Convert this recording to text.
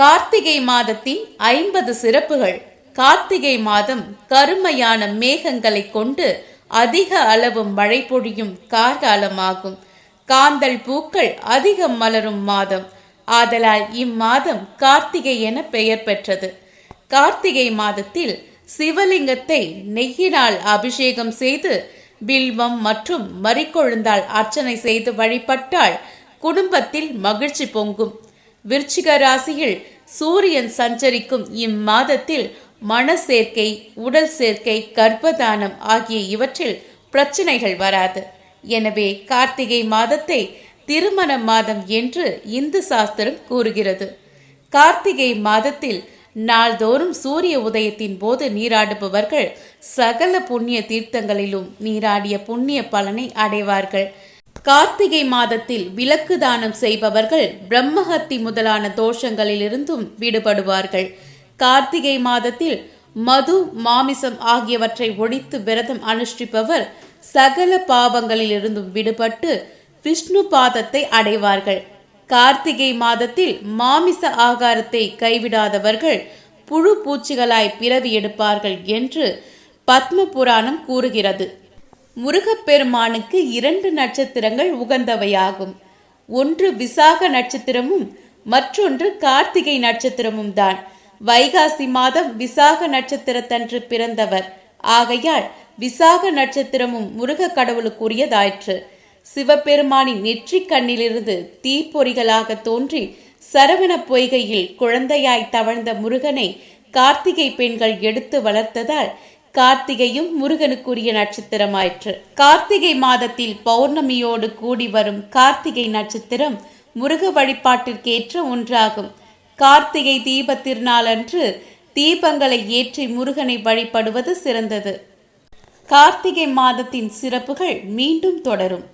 கார்த்திகை மாதத்தின் ஐம்பது சிறப்புகள். கார்த்திகை மாதம் கருமையான மேகங்களை கொண்டு அதிக அளவு மழை பொழியும் கார்காலமாகும். காந்தல் பூக்கள் அதிகம் மலரும் மாதம். ஆதலால் இம்மாதம் கார்த்திகை என பெயர் பெற்றது. கார்த்திகை மாதத்தில் சிவலிங்கத்தை நெய்யினால் அபிஷேகம் செய்து பில்வம் மற்றும் மறிக்கொழுந்தால் அர்ச்சனை செய்து வழிபட்டால் குடும்பத்தில் மகிழ்ச்சி பொங்கும். விருச்சிக ராசியில் சூரியன் சஞ்சரிக்கும் இம்மாதத்தில் மன சேர்க்கை உடல் சேர்க்கை கர்ப்பதானம் ஆகிய இவற்றில் பிரச்சனைகள் வராது. எனவே கார்த்திகை மாதத்தை திருமண மாதம் என்று இந்து சாஸ்திரம் கூறுகிறது. கார்த்திகை மாதத்தில் நாள்தோறும் சூரிய உதயத்தின் போது நீராடுபவர்கள் சகல புண்ணிய தீர்த்தங்களிலும் நீராடிய புண்ணிய பலனை அடைவார்கள். கார்த்திகை மாதத்தில் விளக்கு தானம் செய்பவர்கள் பிரம்மஹத்தி முதலான தோஷங்களிலிருந்தும் விடுபடுவார்கள். கார்த்திகை மாதத்தில் மது மாமிசம் ஆகியவற்றை ஒழித்து விரதம் அனுஷ்டிப்பவர் சகல பாவங்களிலிருந்தும் விடுபட்டு விஷ்ணு பாதத்தை அடைவார்கள். கார்த்திகை மாதத்தில் மாமிச ஆகாரத்தை கைவிடாதவர்கள் புழு பூச்சிகளாய் பிறவி எடுப்பார்கள் என்று பத்ம புராணம் கூறுகிறது. முருகப்பெருமானுக்கு இரண்டு நட்சத்திரங்கள் உகந்தவையாகும். ஒன்று விசாக நட்சத்திரமும் மற்றொன்று கார்த்திகை நட்சத்திரமும் தான் வைகாசி மாதம் விசாக நட்சத்திரத்தன்று பிறந்தவர். ஆகையால் விசாக நட்சத்திரமும் முருக கடவுளுக்குரியதாயிற்று. சிவபெருமானின் நெற்றிக் கண்ணிலிருந்து தீப்பொறிகளாக தோன்றி சரவண பொய்கையில் குழந்தையாய் தவழ்ந்த முருகனை கார்த்திகை பெண்கள் எடுத்து வளர்த்ததால் கார்த்திகையும் முருகனுக்குரிய நட்சத்திரமாயிற்று. கார்த்திகை மாதத்தில் பௌர்ணமியோடு கூடி வரும் கார்த்திகை நட்சத்திரம் முருக வழிபாட்டிற்கேற்ற ஒன்றாகும். கார்த்திகை தீப திருநாளன்று தீபங்களை ஏற்றி முருகனை வழிபடுவது சிறந்தது. கார்த்திகை மாதத்தின் சிறப்புகள் மீண்டும் தொடரும்.